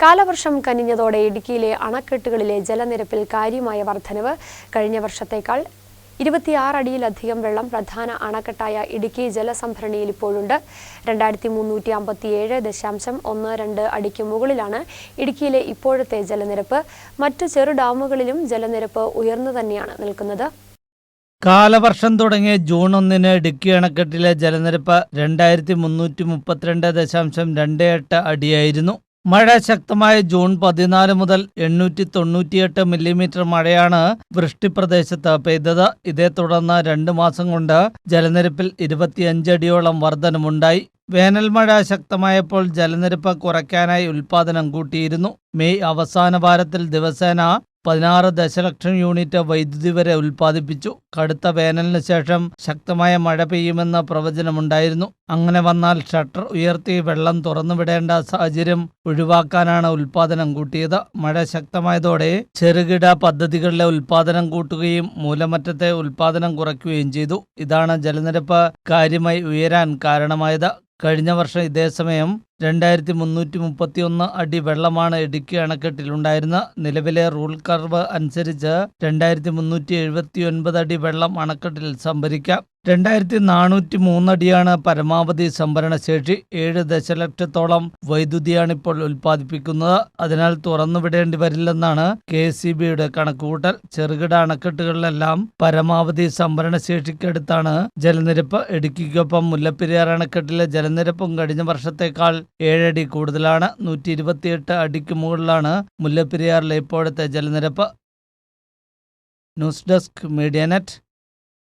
കാലവർഷം കനിഞ്ഞതോടെ ഇടുക്കിയിലെ അണക്കെട്ടുകളിലെ ജലനിരപ്പിൽ കാര്യമായ വർധനവ്. കഴിഞ്ഞ വർഷത്തേക്കാൾ ഇരുപത്തിയാറ് അടിയിലധികം വെള്ളം പ്രധാന അണക്കെട്ടായ ഇടുക്കി ജലസംഭരണിയിൽ ഇപ്പോഴുണ്ട്. രണ്ടായിരത്തി മുന്നൂറ്റി അമ്പത്തിയേഴ് ദശാംശം ഒന്ന് രണ്ട് അടിക്ക് മുകളിലാണ് ഇടുക്കിയിലെ ഇപ്പോഴത്തെ ജലനിരപ്പ്. മറ്റു ചെറു ഡാമുകളിലും ജലനിരപ്പ് ഉയർന്നു തന്നെയാണ് നിൽക്കുന്നത്. കാലവർഷം തുടങ്ങിയ ജൂൺ ഒന്നിന് ഇടുക്കി അണക്കെട്ടിലെ ജലനിരപ്പ് രണ്ടായിരത്തി മുന്നൂറ്റി മുപ്പത്തിരണ്ട് ദശാംശം രണ്ട് എട്ട് അടിയായിരുന്നു. മഴ ശക്തമായ ജൂൺ പതിനാല് മുതൽ എണ്ണൂറ്റി തൊണ്ണൂറ്റിയെട്ട് മില്ലിമീറ്റർ മഴയാണ് വൃഷ്ടിപ്രദേശത്ത് പെയ്തത്. ഇതേ തുടർന്ന് രണ്ട് മാസം കൊണ്ട് ജലനിരപ്പിൽ ഇരുപത്തിയഞ്ചടിയോളം വർധനമുണ്ടായി. വേനൽ മഴ ശക്തമായപ്പോൾ ജലനിരപ്പ് കുറയ്ക്കാനായി ഉൽപാദനം കൂട്ടിയിരുന്നു. മെയ് അവസാന വാരത്തിൽ ദിവസേന പതിനാറ് ദശലക്ഷം യൂണിറ്റ് വൈദ്യുതി വരെ ഉൽപ്പാദിപ്പിച്ചു. കടുത്ത വേനലിന് ശേഷം ശക്തമായ മഴ പെയ്യുമെന്ന പ്രവചനമുണ്ടായിരുന്നു. അങ്ങനെ വന്നാൽ ഷട്ടർ ഉയർത്തി വെള്ളം തുറന്നുവിടേണ്ട സാഹചര്യം ഒഴിവാക്കാനാണ് ഉൽപാദനം കൂട്ടിയത്. മഴ ശക്തമായതോടെ ചെറുകിട പദ്ധതികളിലെ ഉൽപാദനം കൂട്ടുകയും മൂലമറ്റത്തെ ഉൽപാദനം കുറയ്ക്കുകയും ചെയ്തു. ഇതാണ് ജലനിരപ്പ് കാര്യമായി ഉയരാൻ കാരണമായത്. കഴിഞ്ഞ വർഷം ഇതേ സമയം രണ്ടായിരത്തി മുന്നൂറ്റി മുപ്പത്തി ഒന്ന് അടി വെള്ളമാണ് ഇടുക്കി അണക്കെട്ടിലുണ്ടായിരുന്ന നിലവിലെ റൂൾ കർവ് അനുസരിച്ച് രണ്ടായിരത്തി മുന്നൂറ്റി എഴുപത്തി ഒൻപത് അടി വെള്ളം അണക്കെട്ടിൽ സംഭരിക്കാം. രണ്ടായിരത്തി നാനൂറ്റി മൂന്നടിയാണ് പരമാവധി സംഭരണ ശേഷി ഏഴ് ദശലക്ഷത്തോളം വൈദ്യുതിയാണ് ഇപ്പോൾ ഉൽപ്പാദിപ്പിക്കുന്നത്. അതിനാൽ തുറന്നുവിടേണ്ടി വരില്ലെന്നാണ് കെ സി ബിയുടെ കണക്കുകൂട്ടൽ. ചെറുകിട അണക്കെട്ടുകളിലെല്ലാം പരമാവധി സംഭരണ ശേഷിക്കടുത്താണ് ജലനിരപ്പ്. ഇടുക്കിക്കൊപ്പം മുല്ലപ്പെരിയാർ അണക്കെട്ടിലെ ജലനിരപ്പും കഴിഞ്ഞ വർഷത്തേക്കാൾ ഏഴടി കൂടുതലാണ്. നൂറ്റി ഇരുപത്തിയെട്ട് അടിക്ക് മുകളിലാണ്. മുല്ലപ്പെരിയാറിലെ ഇപ്പോഴത്തെ ജലനിരപ്പ്. News desk media net.